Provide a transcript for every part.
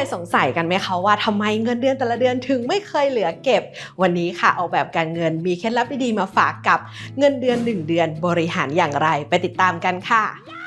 ยสงสัยกันไหมคะว่าทำไมเงินเดือนแต่ละเดือนถึงไม่เคยเหลือเก็บ วันนี้ค่ะออกแบบการเงินมีเคล็ดลับดีๆมาฝากกับเงินเดือน 1 เดือนบริหารอย่างไรไปติดตามกันค่ะ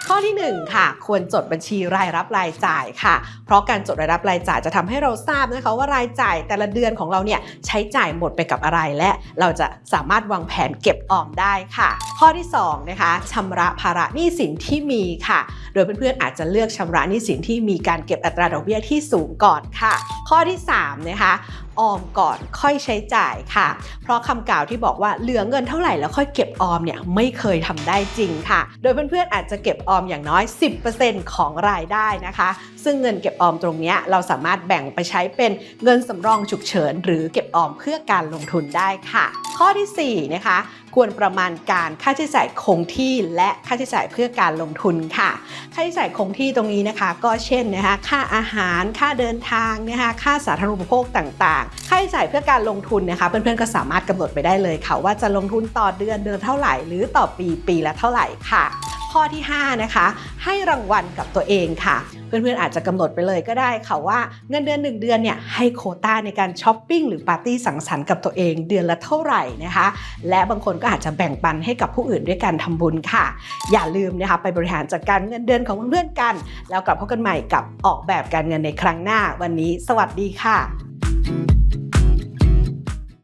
ข้อที่ 1 ค่ะ ควรจดบัญชีรายรับรายจ่ายค่ะ เพราะการจดรายรับรายจ่ายจะทำให้เราทราบนะคะว่ารายจ่ายแต่ละเดือนของเราเนี่ยใช้จ่ายหมดไปกับอะไรและ เราจะสามารถวางแผนเก็บออมได้ค่ะ ข้อที่2นะคะชำระภาระหนี้สินที่มีค่ะ โดยเพื่อนๆอาจจะเลือกชำระหนี้สินที่มีการเก็บอัตราดอกเบี้ยที่สูงก่อนค่ะ ข้อที่3นะคะออมก่อนค่อยใช้จ่ายค่ะ เพราะคำกล่าวที่บอกว่าเหลือเงินเท่าไหร่แล้วค่อยเก็บออมเนี่ยไม่เคยทำได้จริงค่ะ โดยเพื่อนๆอาจจะเก็บออมอย่างน้อย 10%ของรายได้นะคะ ซึ่งเงินเก็บออมตรงนี้เราสามารถแบ่งไปใช้เป็นเงินสำรองฉุกเฉิน หรือเก็บออมเพื่อการลงทุนได้ค่ะ ข้อทีสี่4นะคะควรประมาณการค่าใช้จ่ายคงที่และค่าใช้จ่ายเพื่อการลงทุนค่ะ ค่าใช้จ่ายคงที่ตรงนี้นะคะ ก็เช่นนะคะค่าอาหารค่าเดินทางนะคะค่าสาธารณูปโภคต่างๆ ค่าใช้จ่ายเพื่อการลงทุนนะคะ เพื่อนๆก็สามารถกำหนดไปได้เลยค่ะว่าจะลงทุนต่อเดือนเดือนเท่าไหร่ หรือต่อปีปีละเท่าไหร่ค่ะ ข้อที่ 5 นะคะ ให้รางวัลกับตัวเองค่ะ เพื่อนๆอาจจะกำหนดไปเลยก็ได้ค่ะว่าเงินเดือน 1 เดือนเนี่ยให้โคต้าในการช้อปปิ้งหรือปาร์ตี้สังสรรค์กับตัวเองเดือนละเท่าไหร่นะคะ และบางคนก็อาจจะแบ่งปันให้กับผู้อื่นด้วยการทำบุญค่ะ อย่าลืมนะคะไปบริหารจัดการเงินเดือนของเพื่อนๆกัน แล้วกลับพบกันใหม่กับออกแบบการเงินในครั้งหน้าวันนี้ สวัสดีค่ะ